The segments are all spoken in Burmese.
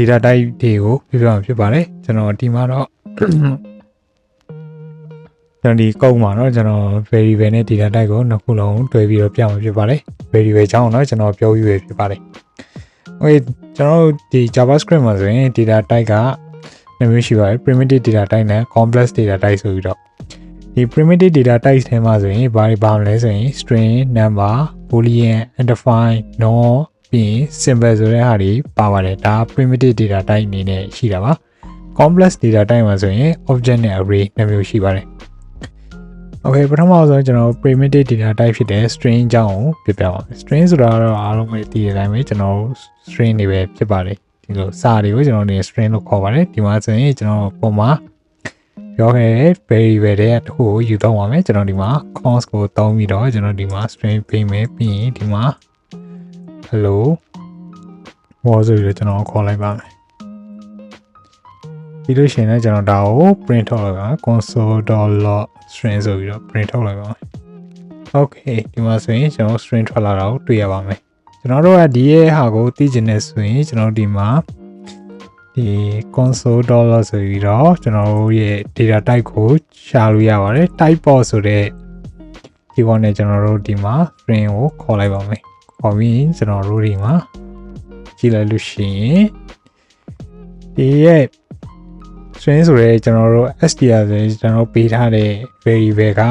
data type တွေကိုပြပြမှာဖြစ်ပါတယ်ကျွန်တော်ဒီမှာတော့ကျွန်တော်ဒီကုန်းမှာတော့ကျွန်တော် variable နဲ့ data type ကိုနှစ်ခုလုံးတွဲပြီးတော့ပြမှာဖြစ်ပါတယ် variable အကြောင်းတော့ကျွန်တော်ပြောပြရဖြစ်ပါတယ် okay ကျွန်တော်တို့ဒီ javascript မှာဆိုရင် data type ကနှစ်မျိုးရှိပါတယ် primitive data type နဲ့ complex data type ဆိုပြီးတော့ဒီ primitive data type ထဲမှာဆိုရင်ဘာတွေပါမလဲဆိုရင် string number boolean undefined null ပြီးရင် symbol ဆိုတဲ့ဟာတွေပါပါတယ်ဒါ primitive data type အနေနဲ့ရှိတာပါ complex data type မှာဆိုရင် object နဲ့ array နှစ်မျိုးရှိပါတယ် Okay ပထမဆုံးကျွန်တော် primitive data type ဖြစ်တဲ့ string အကြောင်းကိုပြပြပါမယ် string ဆိုတာတော့အားလုံးပဲသိတဲ့အတိုင်းပဲကျွန်တော် string တွေပဲဖြစ်ပါတယ်ဒီလိုစာတွေကိုကျွန်တော်နေ string လို့ခေါ်ပါတယ်ဒီမှာဆိုရင်ကျွန်တော်ပုံမှာပြောခဲ့တဲ့ variable တွေတစ်ခုကိုယူတော့ပါမယ်ကျွန်တော်ဒီမှာ const ကိုတောင်းပြီးတော့ကျွန်တော်ဒီမှာ string ပေးမယ်ပြီးရင်ဒီမှာ hello ဘောဆိုပြီးတော့ကျွန်တော်ခေါ်လိုက်ပါမယ်ပြီးလို့ရှိရင်လည်းကျွန်တော်ဒါကို print ထုတ်လိုက်ပါမယ် console.log string ဆိုပြီးတော့ print ထုတ်လိုက်ပါမယ် okay ဒီမှာဆိုရင်ကျွန်တော် string ထွက်လာတာကိုတွေ့ရပါမယ်ကျွန်တော်တို့ကဒီရဲ့ဟာကိုသိချင်တဲ့ဆိုရင်ကျွန်တော်ဒီမှာဒီ console.log ဆိုပြီးတော့ကျွန်တော်တို့ရဲ့ data type ကိုရှာလို့ရပါတယ် type ပေါ့ဆိုတဲ့ keyword နဲ့ကျွန်တော်တို့ဒီမှာ string ကိုခေါ်လိုက်ပါမယ် ခေါ်ပြီးကျွန်တော်တို့ဒီမှာကြည့်လိုက်လို့ရှိရင်ဒီရဲ့ string ဆိုရဲကျွန်တော်တို့ str ဆိုရင်ကျွန်တော်ပေးထားတဲ့ variable က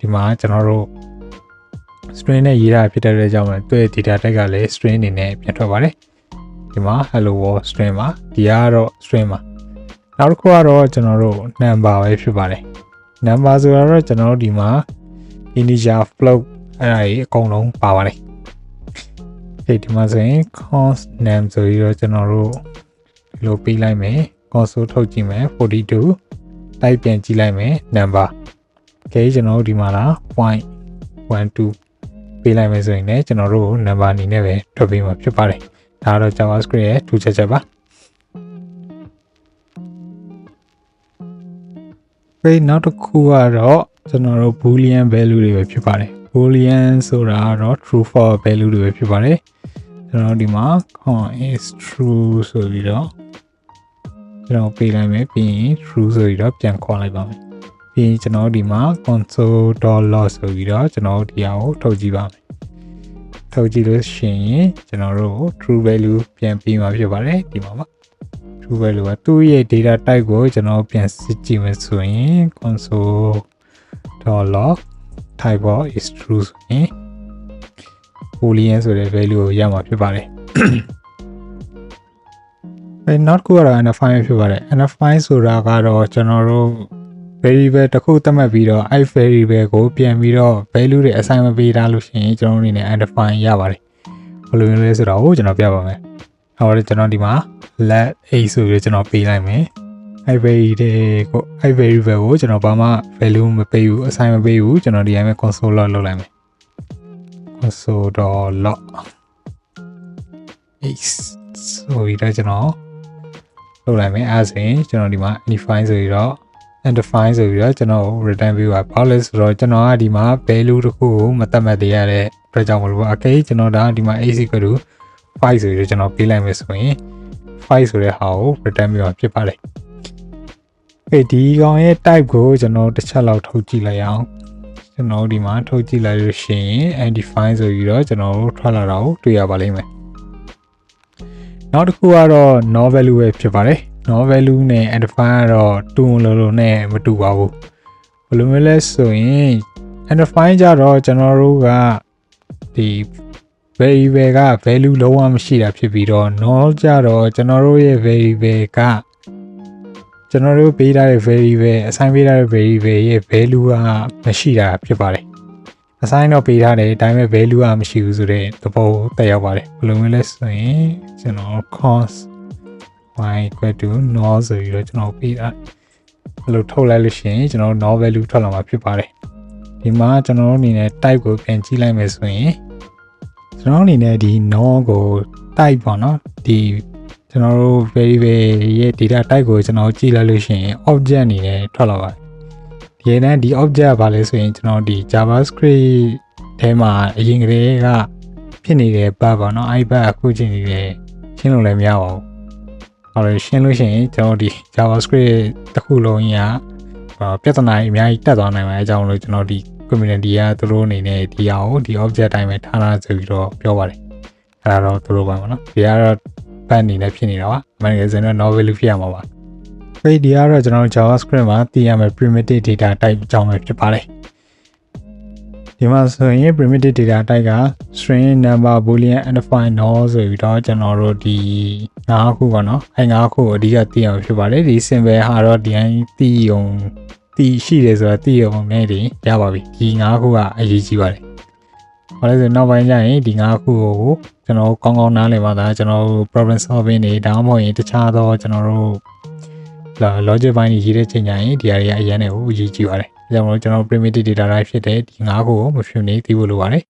ဒီမှာကျွန်တော်တို့ string နဲ့ရေးတာဖြစ်တဲ့အတွက်ကြောင့်သူ့ရဲ့ data type ကလည်း string အနေနဲ့ပြန်ထွက်ပါတယ်ဒီမှာ hello world string ပါဒီကတော့ string ပါနောက်တစ်ခုကတော့ကျွန်တော်တို့ number ပဲဖြစ်ပါတယ် number ဆိုတာတော့ကျွန်တော်တို့ဒီမှာ integer float အဲ့ဒါကြီးအကုန်လုံးပါပါတယ် ဒီဒီမှာဆိုရင် const name ဆိုပြီးတော့ကျွန်တော်တို့ဒီလိုပေးလိုက်မယ် console ထုတ်ကြည့်မယ်42တိုက်ပြန်ကြည့်လိုက်မယ် number okay ကျွန်တော်တို့ဒီမှာလား point 12ပေးလိုက်မယ်ဆိုရင်လည်းကျွန်တော်တို့ number အနေနဲ့ပဲထွက်ပေးမှာဖြစ်ပါတယ်ဒါကတော့ JavaScript ရဲ့ထူးခြားချက်ပါ okay နောက်တစ်ခုကတော့ကျွန်တော်တို့ boolean value တွေပဲဖြစ်ပါတယ် boolean ဆိုတာကတော့ true for value တွေပဲဖြစ်ပါတယ်ကျွန်တော်တို့ဒီမှာ con is true ဆိုပြီးတော့ကျွန်တော်ပေးလိုက်မယ်ပြီးရင် true ဆိုပြီးတော့ပြန်ခေါ်လိုက်ပါမယ်ပြီးရင်ကျွန်တော်ဒီမှာ console.log ဆိုပြီးတော့ကျွန်တော်ဒီဟာကိုထုတ်ကြည့်ပါမယ်ထုတ်ကြည့်လို့ရှိရင်ကျွန်တော်တို့ true value ပြန်ပြီးมาဖြစ်ပါတယ်ဒီမှာပါ true value ကသူ့ရဲ့ data type ကိုကျွန်တော်ပြန်စစ်ကြည့်မယ်ဆိုရင် console.log type of is true ဆိုရင် boolean ဆိုတဲ့ value ကိုရမှာဖြစ်ပါတယ်အဲ not ကိုကတော့ undefined ဖြစ်ပါတယ် undefined ဆိုတာကတော့ကျွန်တော်တို့ variable တစ်ခုသတ်မှတ်ပြီးတော့အဲ့ variable ကိုပြန်ပြီးတော့ value တွေ assign မပေးထားလို့ရှိရင်ကျွန်တော်တို့အနေနဲ့ undefined ရပါတယ်ဘယ်လိုမျိုးလဲဆိုတော့ကျွန်တော်ပြပါမယ်ဟောကျွန်တော်ဒီမှာ let a ဆိုပြီးကျွန်တော်ပေးလိုက်မယ် အဲ့ variable ကိုအဲ့ variable ကိုကျွန်တော်ဘာမှ value မပေးဘူး assign မပေးဘူးကျွန်တော်ဒီအတိုင်းပဲ console log လုပ်လိုက်မယ် console.log ace ဆိုပြီးတော့ကျွန်တော်လုပ်လိုက်မယ်အဲဒါဆိုရင်ကျွန်တော်ဒီမှာ unify ဆိုပြီးတော့ undefined ဆိုပြီးတော့ကျွန်တော် return ပေးပါဘာလို့လဲဆိုတော့ကျွန်တော်ကဒီမှာ value တစ်ခုကိုမသတ်မှတ်သေးရတဲ့အတွက်ကြောင့်မလို့ okay ကျွန်တော်ဒါဒီမှာ ac ကတူ5ဆိုပြီးတော့ကျွန်တော်ပေးလိုက်မယ်ဆိုရင်5ဆိုတဲ့ဟာကို return ပေးမှာဖြစ်ပါတယ် အေးဒီကောင်ရဲ့ type ကိုကျွန်တော်တစ်ချက်လောက်ထုတ်ကြည့်လိုက်အောင်ကျွန်တော်ဒီမှာထုတ်ကြည့်လိုက်လို့ရှိရင် undefined ဆိုပြီးတော့ကျွန်တော်တို့ထွက်လာတာကိုတွေ့ရပါလိမ့်မယ်နောက်တစ်ခုကတော့ no value ပဲဖြစ်ပါတယ် no value နဲ့ undefined ကတော့တူလုံးလုံးနဲ့မတူပါဘူးဘယ်လိုမျိုးလဲဆိုရင် undefined ကြတော့ကျွန်တော်တို့ကဒီ variable က value လုံးဝမရှိတာဖြစ်ပြီးတော့ null ကြတော့ကျွန်တော်တို့ရဲ့ variable က ကျွန်တော်တို့ပေးထားတဲ့ variable assign ပေးထားတဲ့ variable ရဲ့ value ကမရှိတာဖြစ်ပါတယ် assign တော့ပေးထားတယ်ဒါပေမဲ့ value ကမရှိဘူးဆိုတဲ့သဘောတက်ရောက်ပါတယ်ဘယ်လိုမျိုးလဲဆိုရင်ကျွန်တော် const y equal to null ဆိုပြီးတော့ကျွန်တော်ပေးတာဘယ်လိုထုတ်လိုက်လို့ရှိရင်ကျွန်တော် null value ထွက်လာမှာဖြစ်ပါတယ်ဒီမှာကျွန်တော်တို့အနေနဲ့ type ကိုပြန်ကြည့်လိုက်မယ်ဆိုရင်ကျွန်တော်အနေနဲ့ဒီ null ကို type ပေါ့နော်ဒီ ကျွန်တော်တို့ variable ရဲ့ data type ကိုကျွန်တော်ကြည့်လိုက်လို့ရှိရင် object အနေနဲ့ထွက်လာပါတယ်ဒီနေ့ဒီ object ကဘာလဲဆိုရင်ကျွန်တော်ဒီ javascript ထဲမှာအရင်ကတည်းကဖြစ်နေတဲ့ bug ပေါ့နော်အဲ့ bug အခုချိန်နေတယ်ရှင်းလို့လည်းမရပါဘူးဟောလို့ရှင်းလို့ရှိရင်ကျွန်တော်ဒီ JavaScript တစ်ခုလုံးကြီးကအာပြဿနာကြီးအများကြီးတက်သွားနိုင်မှာအကြောင်းလို့ကျွန်တော်ဒီ community ကသူတို့အနေနဲ့ဒီအောင်ဒီ object တိုင်းပဲထားလာဆိုပြီးတော့ပြောပါတယ်အဲ့ဒါတော့သူတို့ပါမှာနော်ဒီကတော့ band အနေနဲ့ဖြစ်နေတာပါအမှန်တကယ်ဆိုရင်တော့ novel လို့ဖြစ်ရမှာပါဒီဒီကတော့ကျွန်တော် JavaScript မှာသိရမယ့် primitive data type အကြောင်းပဲဖြစ်ပါတယ်ဒီမှာဆိုရင် primitive data type က string number boolean undefined null ဆိုပြီးတော့ကျွန်တော်တို့ဒီ၅ခုပေါ့နော်အဲ၅ခုကိုအဓိကသိအောင်ဖြစ်ပါတယ်ဒီ symbol ဟာတော့ဒီတိုင်းသိအောင်သိရှိတယ်ဆိုတော့သိအောင်နဲ့ဒီရပါပြီဒီ၅ခုကအရေးကြီးပါတယ် ဘာလဲဆိုနောက်ပိုင်းကျရင်ဒီ၅ခုကိုကျွန်တော်ကောင်းကောင်းနားလည်ပါသားကျွန်တော်တို့ problem solving တွေဒါမှမဟုတ်ရင်တခြားသောကျွန်တော်တို့ logic ဘိုင်းကြီးရေးတဲ့ချိန်ကျရင်ဒီအရာတွေအရင်နဲ့ကိုအရေးကြီးပါတယ်။ဒါကြောင့်မလို့ကျွန်တော် primitive data type ဖြစ်တဲ့ဒီ၅ခုကိုမဖြစ်နေသိဖို့လိုပါတယ်